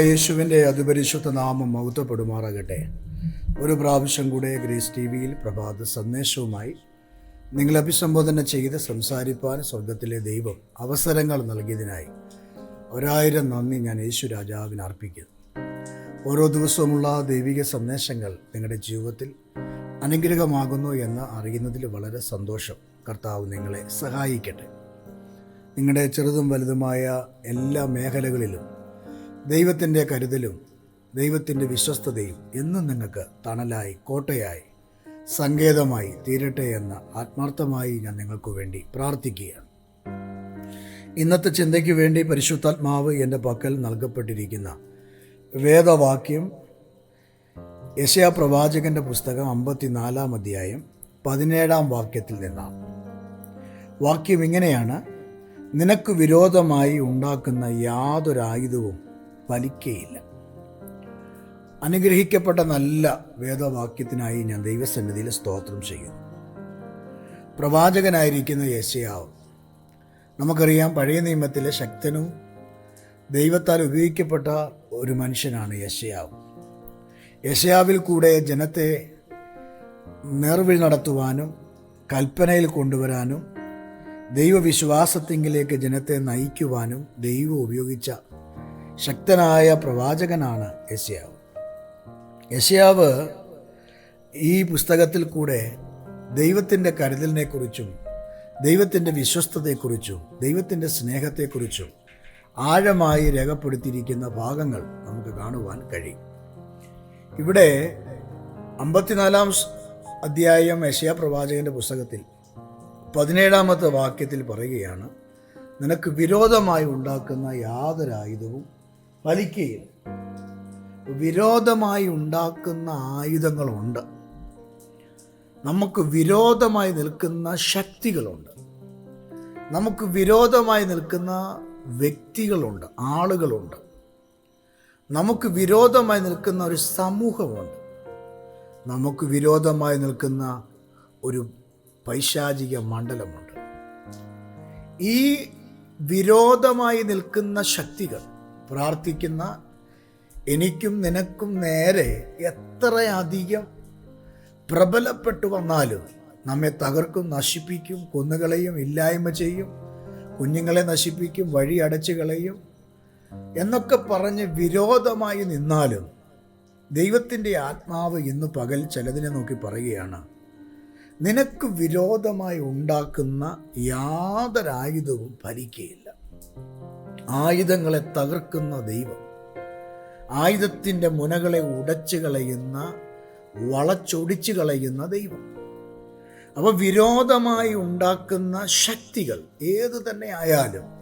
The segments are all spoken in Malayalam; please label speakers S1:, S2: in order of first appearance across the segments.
S1: യേശുവിന്റെ അതിപരിശുദ്ധ നാമം മൗത്തപ്പെടുമാറാകട്ടെ. ഒരു പ്രാവശ്യം കൂടെ ഗ്രേസ് ടി വിയിൽ പ്രഭാത സന്ദേശവുമായി നിങ്ങൾ അഭിസംബോധന ചെയ്ത് സംസാരിപ്പാൻ സ്വർഗത്തിലെ ദൈവം അവസരങ്ങൾ നൽകിയതിനായി ഒരായിരം നന്ദി ഞാൻ യേശു രാജാവിന് അർപ്പിക്കുന്നു. ഓരോ ദിവസവുമുള്ള ദൈവിക സന്ദേശങ്ങൾ നിങ്ങളുടെ ജീവിതത്തിൽ അനുഗ്രഹമാകുന്നു എന്ന് അറിയുന്നതിൽ വളരെ സന്തോഷം. കർത്താവ് നിങ്ങളെ സഹായിക്കട്ടെ. നിങ്ങളുടെ ചെറുതും വലുതുമായ എല്ലാ മേഖലകളിലും ദൈവത്തിന്റെ കരുതലും ദൈവത്തിന്റെ വിശ്വസ്തതയും എന്നും നിങ്ങൾക്ക് തണലായി കോട്ടയായി സങ്കേതമായി തീരട്ടെ എന്ന് ആത്മാർത്ഥമായി ഞാൻ നിങ്ങൾക്ക് വേണ്ടി പ്രാർത്ഥിക്കുകയാണ്. ഇന്നത്തെ ചിന്തയ്ക്ക് വേണ്ടി പരിശുദ്ധാത്മാവ് എന്റെ പക്കൽ നൽകപ്പെട്ടിരിക്കുന്ന വേദവാക്യം യശയാ പ്രവാചകന്റെ പുസ്തകം അമ്പത്തിനാലാം അധ്യായം പതിനേഴാം വാക്യത്തിൽ നിന്നാണ്. വാക്യം ഇങ്ങനെയാണ് നിനക്ക് വിരോധമായി ഉണ്ടാക്കുന്ന യാതൊരു ആയുധവും ഫലിക്കയില്ല അനുഗ്രഹിക്കപ്പെട്ട നല്ല വേദവാക്യത്തിനായി ഞാൻ ദൈവസന്നിധിയിൽ സ്തോത്രം ചെയ്യുന്നു. പ്രവാചകനായിരിക്കുന്ന യശയാവ് നമുക്കറിയാം പഴയ നിയമത്തിലെ ശക്തനും ദൈവത്താൽ ഉപയോഗിക്കപ്പെട്ട ഒരു മനുഷ്യനാണ് യശയാവ് യശയാവിൽ കൂടെ ജനത്തെ നേർവഴി നടത്തുവാനും കൽപ്പനയിൽ കൊണ്ടുവരാനും ദൈവവിശ്വാസത്തിങ്കിലേക്ക് ജനത്തെ നയിക്കുവാനും ദൈവം ഉപയോഗിച്ച ശക്തനായ പ്രവാചകനാണ് യശയാവ് യശയാവ് ഈ പുസ്തകത്തിൽ കൂടെ ദൈവത്തിന്റെ കരുതലിനെക്കുറിച്ചും ദൈവത്തിന്റെ വിശ്വസ്തതയെക്കുറിച്ചും ദൈവത്തിന്റെ സ്നേഹത്തെക്കുറിച്ചും ആഴമായി രേഖപ്പെടുത്തിയിരിക്കുന്ന ഭാഗങ്ങൾ നമുക്ക് കാണുവാൻ കഴിയും. ഇവിടെ അമ്പത്തിനാലാം അധ്യായം യശയാ പ്രവാചകന്റെ പുസ്തകത്തിൽ പതിനേഴാമത്തെ വാക്യത്തിൽ പറയുകയാണ് നിനക്ക് വിരോധമായി ഉണ്ടാക്കുന്ന യാതൊരു ആയുധവും ഫലിക്കുകയില്ല വിരോധമായി ഉണ്ടാക്കുന്ന ആയുധങ്ങളുണ്ട്. നമുക്ക് വിരോധമായി നിൽക്കുന്ന ശക്തികളുണ്ട്. നമുക്ക് വിരോധമായി നിൽക്കുന്ന വ്യക്തികളുണ്ട് ആളുകളുണ്ട്. നമുക്ക് വിരോധമായി നിൽക്കുന്ന ഒരു സമൂഹമുണ്ട്. നമുക്ക് വിരോധമായി നിൽക്കുന്ന ഒരു പൈശാചിക മണ്ഡലമുണ്ട്. ഈ വിരോധമായി നിൽക്കുന്ന ശക്തികൾ പ്രാർത്ഥിക്കുന്ന എനിക്കും നിനക്കും നേരെ എത്രയധികം പ്രബലപ്പെട്ടു വന്നാലും നമ്മെ തകർക്കും നശിപ്പിക്കും കൊന്നുകളയും ഇല്ലായ്മ ചെയ്യും കുഞ്ഞുങ്ങളെ നശിപ്പിക്കും വഴി അടച്ചു കളയും എന്നൊക്കെ പറഞ്ഞ് വിരോധമായി നിന്നാലും ദൈവത്തിന്റെ ആത്മാവ് ഇന്ന് പകൽ ചിലതിനെ നോക്കി പറയുകയാണ് നിനക്ക് വിരോധമായി ഉണ്ടാക്കുന്ന യാതൊരായുധവും ഫലിക്കുകയില്ല ആയുധങ്ങളെ തകർക്കുന്ന ദൈവം ആയുധത്തിന്റെ മുനകളെ ഉടച്ചു കളയുന്ന വളച്ചൊടിച്ചു കളയുന്ന ദൈവം. അപ്പോൾ വിരോധമായി ഉണ്ടാക്കുന്ന ശക്തികൾ ഏത് തന്നെ ആയാലും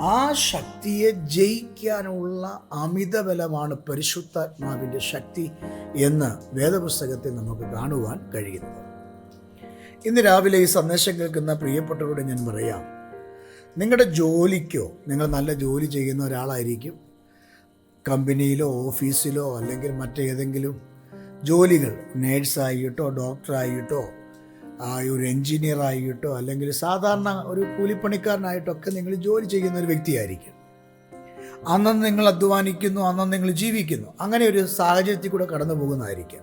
S1: ആ ശക്തിയെ ജയിക്കാനുള്ള അമിതബലമാണ് പരിശുദ്ധാത്മാവിന്റെ ശക്തി എന്ന് വേദപുസ്തകത്തിൽ നമുക്ക് കാണുവാൻ കഴിയുന്നത്. ഇന്ന് രാവിലെ ഈ സന്ദേശം കേൾക്കുന്ന പ്രിയപ്പെട്ടവരോട് ഞാൻ പറയാം നിങ്ങളുടെ ജോലിക്കോ നിങ്ങൾ നല്ല ജോലി ചെയ്യുന്ന ഒരാളായിരിക്കും. കമ്പനിയിലോ ഓഫീസിലോ അല്ലെങ്കിൽ മറ്റേതെങ്കിലും ജോലികൾ നേഴ്സായിട്ടോ ഡോക്ടറായിട്ടോ ഒരു എൻജിനീയർ ആയിട്ടോ അല്ലെങ്കിൽ സാധാരണ ഒരു കൂലിപ്പണിക്കാരനായിട്ടോ ഒക്കെ നിങ്ങൾ ജോലി ചെയ്യുന്ന ഒരു വ്യക്തിയായിരിക്കും. അന്നന്ന് നിങ്ങൾ അധ്വാനിക്കുന്നു അന്നന്ന് നിങ്ങൾ ജീവിക്കുന്നു. അങ്ങനെ ഒരു സാഹചര്യത്തിൽ കൂടെ കടന്നു പോകുന്നതായിരിക്കാം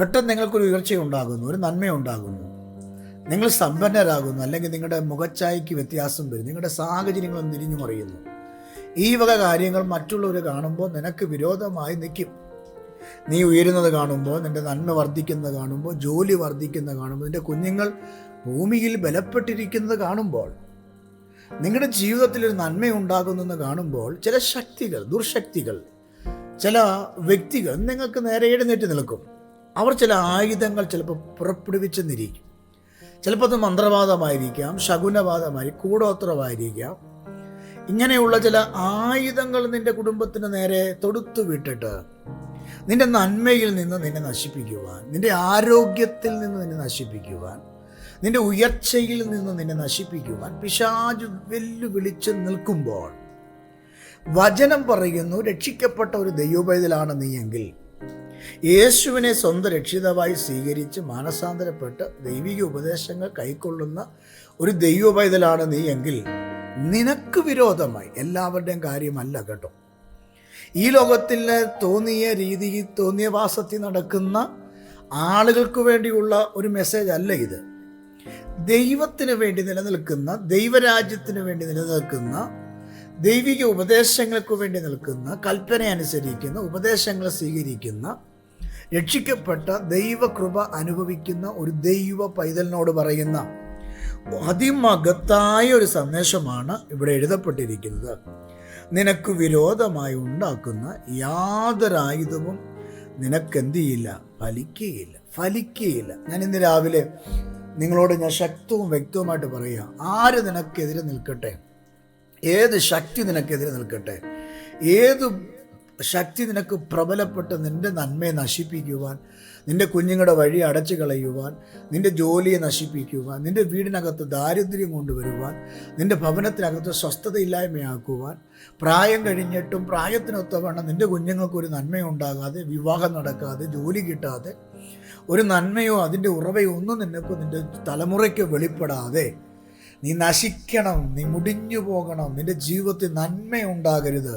S1: പെട്ടെന്ന് നിങ്ങൾക്കൊരു ഉയർച്ചയുണ്ടാകുന്നു ഒരു നന്മ ഉണ്ടാകുന്നു നിങ്ങൾ സമ്പന്നരാകുന്നു അല്ലെങ്കിൽ നിങ്ങളുടെ മുഖച്ചായ്ക്ക് വ്യത്യാസം വരും. നിങ്ങളുടെ സാഹചര്യങ്ങൾ തിരിഞ്ഞു മറിയുന്നു. ഈ വക കാര്യങ്ങൾ മറ്റുള്ളവർ കാണുമ്പോൾ നിനക്ക് വിരോധമായി നിൽക്കും. നീ ഉയരുന്നത് കാണുമ്പോൾ നിന്റെ നന്മ വർദ്ധിക്കുന്നത് കാണുമ്പോൾ ജോലി വർദ്ധിക്കുന്നത് കാണുമ്പോൾ നിന്റെ കുഞ്ഞുങ്ങൾ ഭൂമിയിൽ ബലപ്പെട്ടിരിക്കുന്നത് കാണുമ്പോൾ നിങ്ങളുടെ ജീവിതത്തിൽ ഒരു നന്മ ഉണ്ടാകുന്നെന്ന് കാണുമ്പോൾ ചില ശക്തികൾ ദുർശക്തികൾ ചില വ്യക്തികൾ നിങ്ങൾക്ക് നേരെ എഴുന്നേറ്റ് നിൽക്കും. അവർ ചില ആയുധങ്ങൾ ചിലപ്പോൾ പുറപ്പെടുവിച്ചെന്നിരിക്കും ചിലപ്പോൾ അത് മന്ത്രവാദമായിരിക്കാം ശകുനവാദമായി കൂടോത്രമായിരിക്കാം. ഇങ്ങനെയുള്ള ചില ആയുധങ്ങൾ നിന്റെ കുടുംബത്തിന് നേരെ തൊടുത്തു വിട്ടിട്ട് നിന്റെ നന്മയിൽ നിന്ന് നിന്നെ നശിപ്പിക്കുവാൻ നിന്റെ ആരോഗ്യത്തിൽ നിന്ന് നിന്നെ നശിപ്പിക്കുവാൻ നിന്റെ ഉയർച്ചയിൽ നിന്ന് നിന്നെ നശിപ്പിക്കുവാൻ പിശാജ് വെല്ലുവിളിച്ച് നിൽക്കുമ്പോൾ വചനം പറയുന്നു രക്ഷിക്കപ്പെട്ട ഒരു ദൈവപൈതലാണ് നീയെങ്കിൽ യേശുവിനെ സ്വന്തം രക്ഷിതാവായി സ്വീകരിച്ച് മാനസാന്തരപ്പെട്ട് ദൈവിക ഉപദേശങ്ങൾ കൈക്കൊള്ളുന്ന ഒരു ദൈവപൈതലാണ് നീ എങ്കിൽ നിനക്ക് വിരോധമായി എല്ലാവരുടെയും കാര്യമല്ല കേട്ടോ. ഈ ലോകത്തിൽ തോന്നിയ രീതി തോന്നിയ വാസത്തിൽ നടക്കുന്ന ആളുകൾക്ക് വേണ്ടിയുള്ള ഒരു മെസ്സേജ് അല്ല ഇത്. ദൈവത്തിന് വേണ്ടി നിലനിൽക്കുന്ന ദൈവരാജ്യത്തിന് വേണ്ടി നിലനിൽക്കുന്ന ദൈവിക ഉപദേശങ്ങൾക്ക് വേണ്ടി നിൽക്കുന്ന കൽപ്പന അനുസരിക്കുന്ന ഉപദേശങ്ങൾ സ്വീകരിക്കുന്ന രക്ഷിക്കപ്പെട്ട ദൈവകൃപ അനുഭവിക്കുന്ന ഒരു ദൈവ പൈതലിനോട് പറയുന്ന അതിമകത്തായ ഒരു സന്ദേശമാണ് ഇവിടെ എഴുതപ്പെട്ടിരിക്കുന്നത്. നിനക്ക് വിരോധമായി ഉണ്ടാക്കുന്ന യാതൊരായുധവും നിനക്കെന്ത് ചെയ്യില്ല ഫലിക്കുകയില്ല ഫലിക്കുകയില്ല ഞാൻ ഇന്ന് രാവിലെ നിങ്ങളോട് ഞാൻ ശക്തവും വ്യക്തവുമായിട്ട് പറയുക ആര് നിനക്കെതിരെ നിൽക്കട്ടെ? ഏത് ശക്തി നിനക്കെതിരെ നിൽക്കട്ടെ? ഏത് ശക്തി നിനക്ക് പ്രബലപ്പെട്ട് നിന്റെ നന്മയെ നശിപ്പിക്കുവാൻ നിന്റെ കുഞ്ഞുങ്ങളുടെ വഴി അടച്ചു കളയുവാൻ നിന്റെ ജോലിയെ നശിപ്പിക്കുവാൻ നിന്റെ വീടിനകത്ത് ദാരിദ്ര്യം കൊണ്ടുവരുവാൻ നിന്റെ ഭവനത്തിനകത്ത് സ്വസ്ഥതയില്ലായ്മയാക്കുവാൻ പ്രായം കഴിഞ്ഞിട്ടും പ്രായത്തിനൊത്തവണ്ണം നിന്റെ കുഞ്ഞുങ്ങൾക്കൊരു നന്മയുണ്ടാകാതെ വിവാഹം നടക്കാതെ ജോലി കിട്ടാതെ ഒരു നന്മയോ അതിന്റെ ഉറവയോ ഒന്നും നിനക്ക് നിന്റെ തലമുറയ്ക്ക് വെളിപ്പെടാതെ നീ നശിക്കണം നീ മുടിഞ്ഞു പോകണം നിന്റെ ജീവിതത്തിൽ നന്മയുണ്ടാകരുത്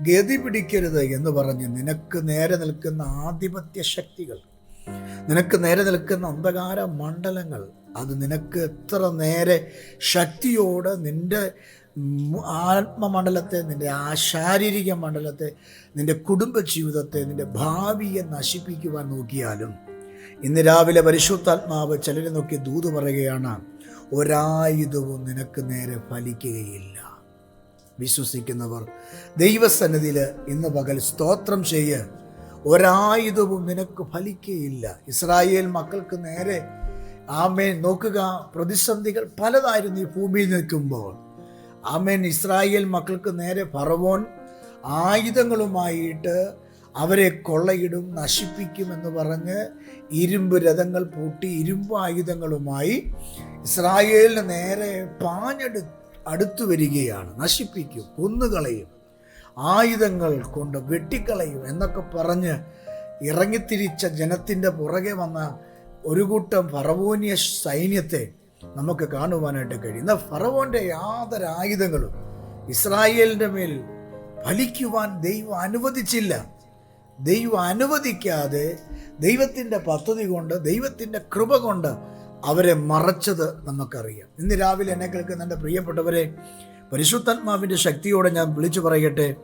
S1: ഗതി പിടിക്കരുത് എന്ന് പറഞ്ഞ് നിനക്ക് നേരെ നിൽക്കുന്ന ആധിപത്യ ശക്തികൾ നിനക്ക് നേരെ നിൽക്കുന്ന അന്ധകാര മണ്ഡലങ്ങൾ അത് നിനക്ക് എത്ര നേരെ ശക്തിയോടെ നിന്റെ ആത്മമണ്ഡലത്തെ നിന്റെ ആ ശാരീരിക മണ്ഡലത്തെ നിന്റെ കുടുംബ ജീവിതത്തെ നിന്റെ ഭാവിയെ നശിപ്പിക്കുവാൻ നോക്കിയാലും ഇന്ന് രാവിലെ പരിശുദ്ധാത്മാവ് ചിലരെ നോക്കി ദൂത് പറയുകയാണ് ഒരായുധവും നിനക്ക് നേരെ ഫലിക്കുകയില്ല. വിശ്വസിക്കുന്നവർ ദൈവസന്നിധിയിൽ ഇന്ന് പകൽ സ്തോത്രം ചെയ്യ്. ഒരായുധവും നിനക്ക് ഫലിക്കുകയില്ല. ഇസ്രായേൽ മക്കൾക്ക് നേരെ ആമേൻ നോക്കുക പ്രതിസന്ധികൾ പലതായിരുന്നു ഈ ഭൂമിയിൽ നിൽക്കുമ്പോൾ. ആമേൻ ഇസ്രായേൽ മക്കൾക്ക് നേരെ ഫറവോൻ ആയുധങ്ങളുമായിട്ട് അവരെ കൊള്ളയിടും നശിപ്പിക്കുമെന്ന് പറഞ്ഞ് ഇരുമ്പ് രഥങ്ങൾ പൂട്ടി ഇരുമ്പ് ആയുധങ്ങളുമായി ഇസ്രായേലിന് നേരെ പാഞ്ഞെടു അടുത്തു വരികയാണ്. നശിപ്പിക്കും കൊന്നുകളയും ആയുധങ്ങൾ കൊണ്ട് വെട്ടിക്കളയും എന്നൊക്കെ പറഞ്ഞ് ഇറങ്ങിത്തിരിച്ച ജനത്തിന്റെ പുറകെ വന്ന ഒരു കൂട്ടം ഫറവോനിയ സൈന്യത്തെ നമുക്ക് കാണുവാനായിട്ട് കഴിയും. എന്നാൽ ഫറവോന്റെ യാതൊരു ആയുധങ്ങളും ഇസ്രായേലിന്റെ മേൽ ഫലിക്കുവാൻ ദൈവം അനുവദിച്ചില്ല. ദൈവം അനുവദിക്കാതെ ദൈവത്തിന്റെ പദ്ധതി കൊണ്ട് ദൈവത്തിന്റെ കൃപ കൊണ്ട് അവരെ മറച്ചത് നമുക്കറിയാം. ഇന്ന് രാവിലെ എന്നെ കേൾക്കുന്ന എന്റെ പ്രിയപ്പെട്ടവരെ പരിശുദ്ധാത്മാവിന്റെ ശക്തിയോടെ ഞാൻ വിളിച്ചു പറയട്ടെ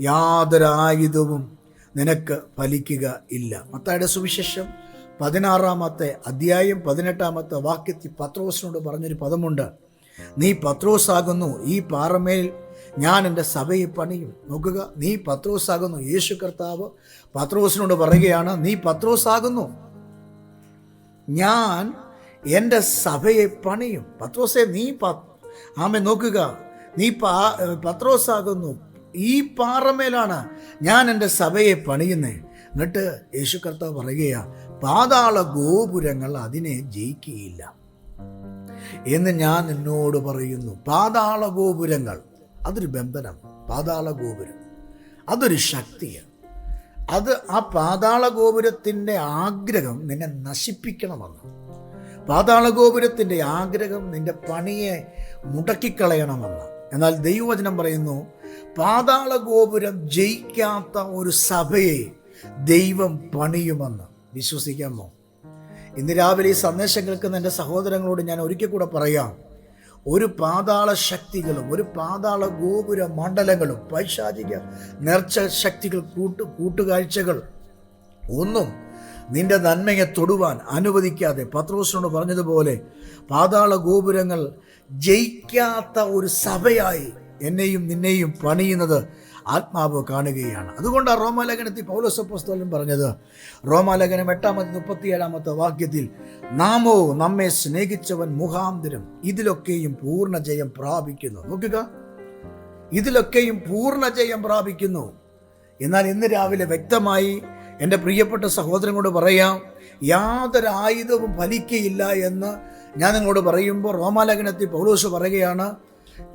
S1: യാതൊരു ആയുധവും നിനക്ക് ഫലിക്കുക ഇല്ല. മത്തായുടെ സുവിശേഷം പതിനാറാമത്തെ അധ്യായം പതിനെട്ടാമത്തെ വാക്യത്തിൽ പത്രോസിനോട് പറഞ്ഞൊരു പദമുണ്ട്. നീ പത്രോസാകുന്നു ഈ പാറമേൽ ഞാൻ എന്റെ സഭയെ പണിയും. നോക്കുക നീ പത്രോസാകുന്നു യേശു കർത്താവ് പത്രോസിനോട് പറയുകയാണ് നീ പത്രോസാകുന്നു. ഞാൻ എന്റെ സഭയെ പണിയും. പത്രോസെ നീ ആമെ നോക്കുക. നീ പാ പത്രോസാകുന്നു. ഈ പാറമേലാണ് ഞാൻ എന്റെ സഭയെ പണിയുന്നത് എന്നിട്ട് യേശു കർത്താവ് പറയുകയാ പാതാള ഗോപുരങ്ങൾ അതിനെ ജയിക്കുകയില്ല. എന്ന് ഞാൻ നിന്നോട് പറയുന്നു പാതാള ഗോപുരങ്ങൾ അതൊരു ബന്ധനം പാതാള ഗോപുരം അതൊരു ശക്തിയാണ്. അത് ആ പാതാള ഗോപുരത്തിന്റെ ആഗ്രഹം നിന്നെ നശിപ്പിക്കണമെന്ന് പാതാള ഗോപുരത്തിന്റെ ആഗ്രഹം നിന്റെ പണിയെ മുടക്കിക്കളയണമെന്ന് എന്നാൽ ദൈവവചനം പറയുന്നു പാതാള ഗോപുരം ജയിക്കാത്ത ഒരു സഭയെ ദൈവം പണിയുമെന്ന്. വിശ്വസിക്കാമോ? ഇന്ന് രാവിലെ ഈ സന്ദേശം കേൾക്കുന്ന എന്റെ സഹോദരങ്ങളോട് ഞാൻ ഒരിക്കൽ കൂടെ പറയാം. ഒരു പാതാള ശക്തികളും ഒരു പാതാള ഗോപുര മണ്ഡലങ്ങളും പൈശാചിക നേർച്ച ശക്തികൾ കൂട്ടു കൂട്ടുകാഴ്ചകൾ ഒന്നും നിന്റെ നന്മയെ തൊടുവാൻ അനുവദിക്കാതെ. പത്രോസിനോട് പറഞ്ഞതുപോലെ പാതാള ഗോപുരങ്ങൾ ജയിക്കാത്ത ഒരു സഭയായി എന്നെയും നിന്നെയും പണിയുന്നത് ആത്മാവ് കാണുകയാണ്. അതുകൊണ്ടാണ് റോമാലേഖനത്തിൽ പൗലോസപ്പോസ്തോലൻ പറഞ്ഞത് റോമാലേഖനം എട്ടാമത്തെ മുപ്പത്തിയേഴാമത്തെ വാക്യത്തിൽ നാമോ നമ്മെ സ്നേഹിച്ചവൻ മുഖാന്തരം ഇതിലൊക്കെയും പൂർണ ജയം പ്രാപിക്കുന്നു. നോക്കുക. ഇതിലൊക്കെയും പൂർണ ജയം പ്രാപിക്കുന്നു. എന്നാൽ ഇന്ന് രാവിലെ വ്യക്തമായി എന്റെ പ്രിയപ്പെട്ട സഹോദരനോട് പറയാം യാതൊരു ആയുധവും ഫലിക്കയില്ല എന്ന് ഞാൻ നിങ്ങളോട് പറയുമ്പോൾ റോമാലേഖനത്തിൽ പൗലോസ് പറയുകയാണ്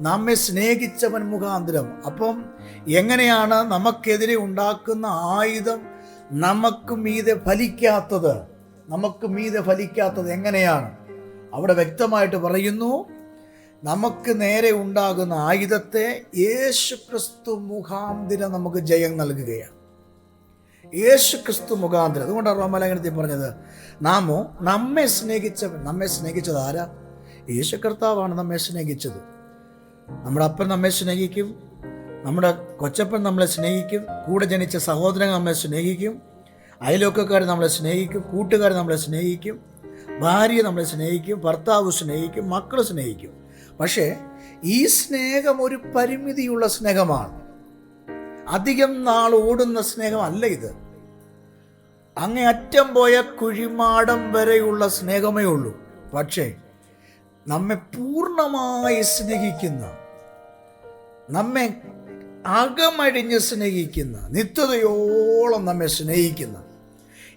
S1: നമ്മെ സ്നേഹിച്ചവൻ മുഖാന്തരം. അപ്പം എങ്ങനെയാണ് നമുക്കെതിരെ ഉണ്ടാക്കുന്ന ആയുധം നമുക്ക് മീതെ ഫലിക്കാത്തത്? നമുക്ക് മീതെ ഫലിക്കാത്തത് എങ്ങനെയാണ്? അവിടെ വ്യക്തമായിട്ട് പറയുന്നു നമുക്ക് നേരെ ഉണ്ടാകുന്ന ആയുധത്തെ യേശു ക്രിസ്തു മുഖാന്തിരം നമുക്ക് ജയം നൽകുകയാണ്. യേശു ക്രിസ്തു മുഖാന്തരം. അതുകൊണ്ടാണ് റോമലേഖനത്തിൽ പറഞ്ഞത് നാമോ നമ്മെ സ്നേഹിച്ച നമ്മെ സ്നേഹിച്ചത് ആരാ? യേശു കർത്താവാണ് നമ്മെ സ്നേഹിച്ചത്. നമ്മുടെ അപ്പൻ നമ്മെ സ്നേഹിക്കും. നമ്മുടെ കൊച്ചപ്പൻ നമ്മളെ സ്നേഹിക്കും. കൂടെ ജനിച്ച സഹോദരൻ നമ്മെ സ്നേഹിക്കും. അയലോക്കക്കാർ നമ്മളെ സ്നേഹിക്കും. കൂട്ടുകാർ നമ്മളെ സ്നേഹിക്കും. ഭാര്യ നമ്മളെ സ്നേഹിക്കും. ഭർത്താവ് സ്നേഹിക്കും. മക്കൾ സ്നേഹിക്കും. പക്ഷേ ഈ സ്നേഹം ഒരു പരിമിതിയുള്ള സ്നേഹമാണ്. അധികം നാൾ ഓടുന്ന സ്നേഹമല്ല ഇത്. അങ്ങേ അറ്റം പോയ കുഴിമാടം വരെയുള്ള സ്നേഹമേ ഉള്ളൂ. പക്ഷേ നമ്മെ പൂർണമായി സ്നേഹിക്കുന്ന നമ്മെ അകമഴിഞ്ഞ് സ്നേഹിക്കുന്ന നിത്യതയോളം നമ്മെ സ്നേഹിക്കുന്ന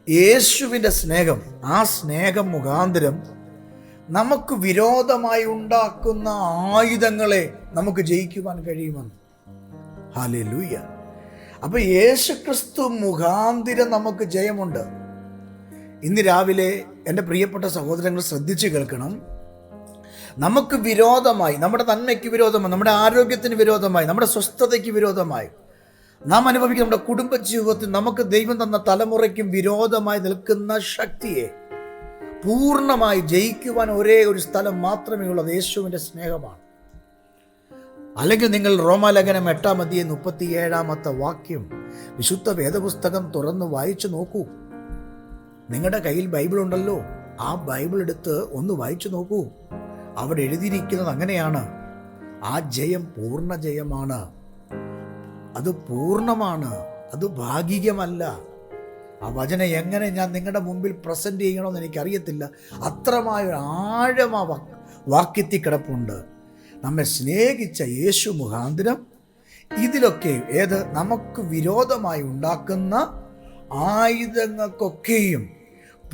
S1: യേശുവിന്റെ സ്നേഹം ആ സ്നേഹം മുഖാന്തരം നമുക്ക് വിരോധമായി ഉണ്ടാക്കുന്ന ആയുധങ്ങളെ നമുക്ക് ജയിക്കുവാൻ കഴിയുമെന്ന്. ഹാലൂയ്യ അപ്പൊ യേശുക്രിസ്തു മുഖാന്തിരം നമുക്ക് ജയമുണ്ട്. ഇന്ന് രാവിലെ എന്റെ പ്രിയപ്പെട്ട സഹോദരങ്ങൾ ശ്രദ്ധിച്ചു കേൾക്കണം. നമുക്ക് വിരോധമായി നമ്മുടെ നന്മയ്ക്ക് വിരോധമായി നമ്മുടെ ആരോഗ്യത്തിന് വിരോധമായി നമ്മുടെ സ്വസ്ഥതയ്ക്ക് വിരോധമായി നാം അനുഭവിക്കുന്ന നമ്മുടെ കുടുംബ കുടുംബജീവിതത്തിൽ നമുക്ക് ദൈവം തന്ന തലമുറയ്ക്കും വിരോധമായി നിൽക്കുന്ന ശക്തിയെ പൂർണമായി ജയിക്കുവാൻ ഒരേ ഒരു സ്ഥലം മാത്രമേ ഉള്ളത് യേശുവിന്റെ സ്നേഹമാണ്. അല്ലെങ്കിൽ നിങ്ങൾ റോമാലേഖനം എട്ടാം അധ്യയം മുപ്പത്തി ഏഴാമത്തെ വാക്യം വിശുദ്ധ വേദപുസ്തകം തുറന്ന് വായിച്ചു നോക്കൂ. നിങ്ങളുടെ കയ്യിൽ ബൈബിൾ ഉണ്ടല്ലോ. ആ ബൈബിൾ എടുത്ത് ഒന്ന് വായിച്ചു നോക്കൂ. അവിടെ എഴുതിയിരിക്കുന്നത് അങ്ങനെയാണ്. ആ ജയം പൂർണ ജയമാണ്. അത് പൂർണമാണ്. അത് ഭാഗികമല്ല. ആ വചനം എങ്ങനെ ഞാൻ നിങ്ങളുടെ മുമ്പിൽ പ്രസന്റ് ചെയ്യണമെന്ന് എനിക്കറിയത്തില്ല. അത്രമായ ഒരു ആഴം ആ കിടപ്പുണ്ട്. നമ്മെ സ്നേഹിച്ച യേശു മുഖാന്തരം ഇതിലൊക്കെ ഏത് നമുക്ക് വിരോധമായി ഉണ്ടാക്കുന്ന ആയുധങ്ങൾക്കൊക്കെയും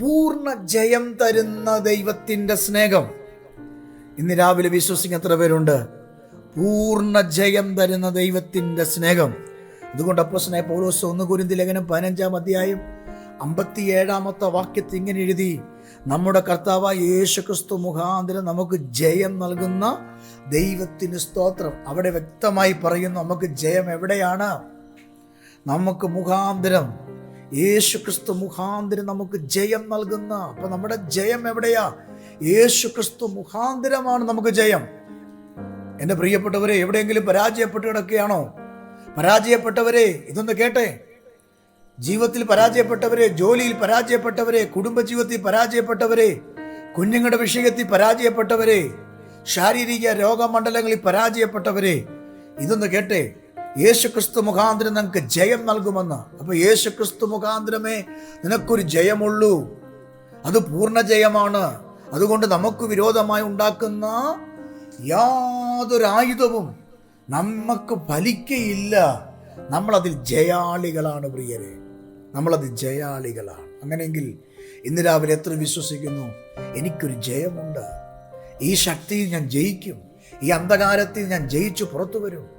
S1: പൂർണ ജയം തരുന്ന ദൈവത്തിന്റെ സ്നേഹം. ഇന്ന് രാവിലെ വിശ്വസിക്കുന്ന എത്ര പേരുണ്ട്? പൂർണ ജയം തരുന്ന ദൈവത്തിന്റെ സ്നേഹം. അതുകൊണ്ട് അപ്പോസനായ പൗലോസ് ഒന്ന് കുരുന്തി ലേഖനം പതിനഞ്ചാം അധ്യായം അമ്പത്തിയേഴാമത്തെ വാക്യത്തിൽ ഇങ്ങനെ എഴുതി നമ്മുടെ കർത്താവ് യേശു ക്രിസ്തു മുഖാന്തരം നമുക്ക് ജയം നൽകുന്ന ദൈവത്തിന് സ്തോത്രം. അവിടെ വ്യക്തമായി പറയുന്നു നമുക്ക് ജയം എവിടെയാണ്? നമുക്ക് മുഖാന്തരം യേശു ക്രിസ്തു മുഖാന്തരം നമുക്ക് ജയം നൽകുന്ന. അപ്പൊ നമ്മുടെ ജയം എവിടെയാ? യേശു ക്രിസ്തു മുഖാന്തരമാണ് നമുക്ക് ജയം. എന്റെ പ്രിയപ്പെട്ടവരെ എവിടെയെങ്കിലും പരാജയപ്പെട്ട് കിടക്കുകയാണോ പരാജയപ്പെട്ടവരെ ഇതൊന്ന് കേട്ടെ. ജീവിതത്തിൽ പരാജയപ്പെട്ടവരെ ജോലിയിൽ പരാജയപ്പെട്ടവരെ കുടുംബജീവിതത്തിൽ പരാജയപ്പെട്ടവരെ കുഞ്ഞുങ്ങളുടെ വിഷയത്തിൽ പരാജയപ്പെട്ടവരെ ശാരീരിക രോഗമണ്ഡലങ്ങളിൽ പരാജയപ്പെട്ടവരെ ഇതൊന്ന് കേട്ടെ. യേശുക്രിസ്തു മുഖാന്തരം നിനക്ക് ജയം നൽകുമെന്ന്. അപ്പൊ യേശുക്രിസ്തു മുഖാന്തരമേ നിനക്കൊരു ജയമുള്ളൂ. അത് പൂർണ ജയമാണ്. അതുകൊണ്ട് നമുക്ക് വിരോധമായി ഉണ്ടാക്കുന്ന യാതൊരായുധവും നമുക്ക് ഫലിക്കയില്ല. നമ്മളതിൽ ജയാളികളാണ് പ്രിയരെ. നമ്മളത് ജയാളികളാണ്. അങ്ങനെയെങ്കിൽ ഇന്ന് രാവിലെ എത്ര വിശ്വസിക്കുന്നു? എനിക്കൊരു ജയമുണ്ട്. ഈ ശക്തിയിൽ ഞാൻ ജയിക്കും. ഈ അന്ധകാരത്തിൽ ഞാൻ ജയിച്ചു പുറത്തു വരും.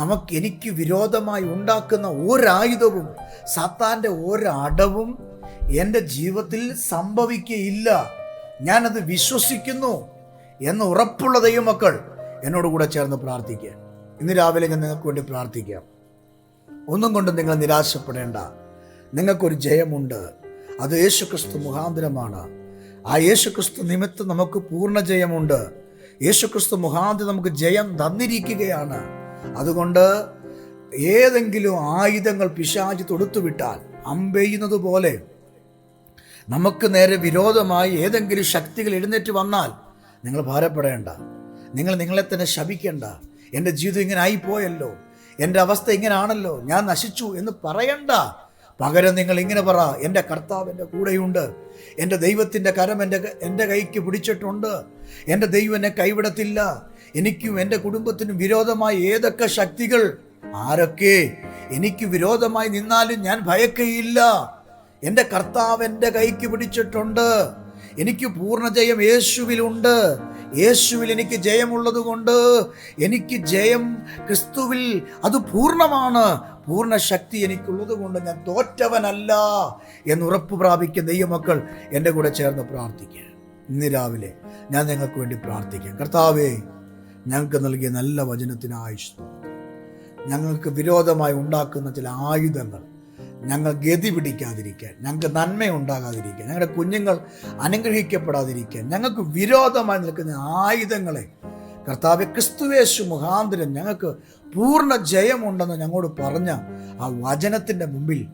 S1: നമുക്ക് എനിക്ക് വിരോധമായി ഉണ്ടാക്കുന്ന ഒരായുധവും സാത്താന്റെ ഒരടവും എന്റെ ജീവിതത്തിൽ സംഭവിക്കയില്ല. ഞാനത് വിശ്വസിക്കുന്നു എന്ന് ഉറപ്പുള്ള ദൈവമക്കൾ എന്നോട് കൂടെ ചേർന്ന് പ്രാർത്ഥിക്കുക. ഇന്ന് രാവിലെ ഞാൻ നിങ്ങൾക്ക് വേണ്ടി പ്രാർത്ഥിക്കാം. ഒന്നും കൊണ്ടും നിങ്ങൾ നിരാശപ്പെടേണ്ട. നിങ്ങൾക്കൊരു ജയമുണ്ട്. അത് യേശുക്രിസ്തു മുഖാന്തരമാണ്. ആ യേശുക്രിസ്തു നിമിത്തം നമുക്ക് പൂർണ ജയമുണ്ട്. യേശുക്രിസ്തു മുഖാന്തരം നമുക്ക് ജയം തന്നിരിക്കുകയാണ്. അതുകൊണ്ട് ഏതെങ്കിലും ആയുധങ്ങൾ പിശാചി തൊടുത്തുവിട്ടാൽ അമ്പെയ്യുന്നത് പോലെ നമുക്ക് നേരെ വിരോധമായി ഏതെങ്കിലും ശക്തികൾ എഴുന്നേറ്റ് വന്നാൽ നിങ്ങൾ ഭാരപ്പെടേണ്ട. നിങ്ങൾ നിങ്ങളെ തന്നെ ശപിക്കേണ്ട. എന്റെ ജീവിതം ഇങ്ങനെ ആയിപ്പോയല്ലോ. എന്റെ അവസ്ഥ ഇങ്ങനാണല്ലോ. ഞാൻ നശിച്ചു എന്ന് പറയണ്ട. പകരം നിങ്ങൾ ഇങ്ങനെ പറ. എന്റെ കർത്താവ് എന്റെ കൂടെയുണ്ട്. എന്റെ ദൈവത്തിന്റെ കരം എന്റെ എന്റെ കൈക്ക് പിടിച്ചിട്ടുണ്ട്. എന്റെ ദൈവം എന്നെ കൈവിടത്തില്ല. എനിക്കും എന്റെ കുടുംബത്തിനും വിരോധമായ ഏതൊക്കെ ശക്തികൾ ആരൊക്കെ എനിക്ക് വിരോധമായി നിന്നാലും ഞാൻ ഭയക്കയില്ല. എന്റെ കർത്താവ് എന്റെ കൈക്ക് പിടിച്ചിട്ടുണ്ട്. എനിക്ക് പൂർണ ജയം യേശുവിലുണ്ട്. യേശുവിൽ എനിക്ക് ജയമുള്ളത് കൊണ്ട് എനിക്ക് ജയം ക്രിസ്തുവിൽ അത് പൂർണമാണ്. പൂർണ ശക്തി എനിക്കുള്ളത് കൊണ്ട് ഞാൻ തോറ്റവനല്ല എന്ന് ഉറപ്പ് പ്രാപിക്കുന്ന മക്കൾ എന്റെ കൂടെ ചേർന്ന് പ്രാർത്ഥിക്കുക. ഇന്ന് രാവിലെ ഞാൻ നിങ്ങൾക്ക് വേണ്ടി പ്രാർത്ഥിക്കാം. കർത്താവേ ഞങ്ങൾക്ക് നൽകിയ നല്ല വചനത്തിനായി ഞങ്ങൾക്ക് വിരോധമായി ഉണ്ടാക്കുന്ന ചില ആയുധങ്ങൾ ഞങ്ങൾ ഗതി പിടിക്കാതിരിക്കാൻ ഞങ്ങൾക്ക് നന്മ ഉണ്ടാകാതിരിക്കാൻ ഞങ്ങളുടെ കുഞ്ഞുങ്ങൾ അനുഗ്രഹിക്കപ്പെടാതിരിക്കാൻ ഞങ്ങൾക്ക് വിരോധമായി നിൽക്കുന്ന ആയുധങ്ങളെ കർത്താവ് ക്രിസ്തുവേശു മുഖാന്തരം ഞങ്ങൾക്ക് പൂർണ ജയമുണ്ടെന്ന് ഞങ്ങളോട് പറഞ്ഞ ആ വചനത്തിന്റെ മുമ്പിൽ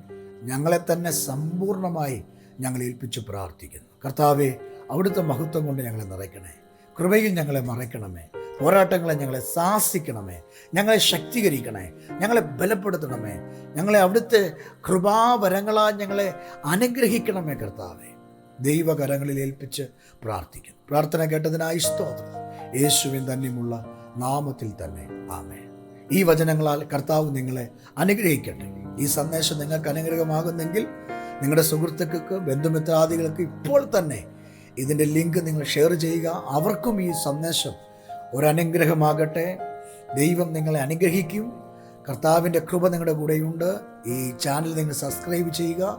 S1: ഞങ്ങളെ തന്നെ സമ്പൂർണമായി ഞങ്ങൾ ഏൽപ്പിച്ച് പ്രാർത്ഥിക്കുന്നു. കർത്താവെ അവിടുത്തെ മഹത്വം കൊണ്ട് ഞങ്ങളെ നിറയ്ക്കണേ കൃപയിൽ ഞങ്ങളെ മറയ്ക്കണമേ. പോരാട്ടങ്ങളെ ഞങ്ങളെ സാഹസിക്കണമേ. ഞങ്ങളെ ശക്തീകരിക്കണേ ഞങ്ങളെ ബലപ്പെടുത്തണമേ. ഞങ്ങളെ അവിടുത്തെ കൃപാവരങ്ങളാൽ ഞങ്ങളെ അനുഗ്രഹിക്കണമേ കർത്താവേ. ദൈവകരങ്ങളിൽ ഏൽപ്പിച്ച് പ്രാർത്ഥിക്കുന്നു. പ്രാർത്ഥന കേട്ടതിനായി സ്തോത്രം. യേശുവിൻ തന്നെയുമുള്ള നാമത്തിൽ തന്നെ ആമേ ഈ വചനങ്ങളാൽ കർത്താവ് നിങ്ങളെ അനുഗ്രഹിക്കട്ടെ. ഈ സന്ദേശം നിങ്ങൾക്ക് അനുഗ്രഹമാകുന്നെങ്കിൽ നിങ്ങളുടെ സുഹൃത്തുക്കൾക്ക് ബന്ധുമിത്രാദികൾക്ക് ഇപ്പോൾ തന്നെ ഇതിന്റെ ലിങ്ക് നിങ്ങൾ ഷെയർ ചെയ്യുക. അവർക്കും ഈ സന്ദേശം ഒരനുഗ്രഹമാകട്ടെ. ദൈവം നിങ്ങളെ അനുഗ്രഹിക്കും. കർത്താവിന്റെ കൃപ നിങ്ങളുടെ കൂടെയുണ്ട്. ഈ ചാനൽ നിങ്ങൾ സബ്സ്ക്രൈബ് ചെയ്യുക.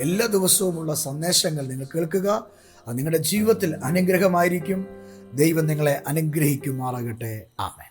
S1: എല്ലാ ദിവസവുമുള്ള സന്ദേശങ്ങൾ നിങ്ങൾ കേൾക്കുക. അത് നിങ്ങളുടെ ജീവിതത്തിൽ അനുഗ്രഹമായിരിക്കും. ദൈവം നിങ്ങളെ അനുഗ്രഹിക്കുമാറാകട്ടെ. ആമേൻ.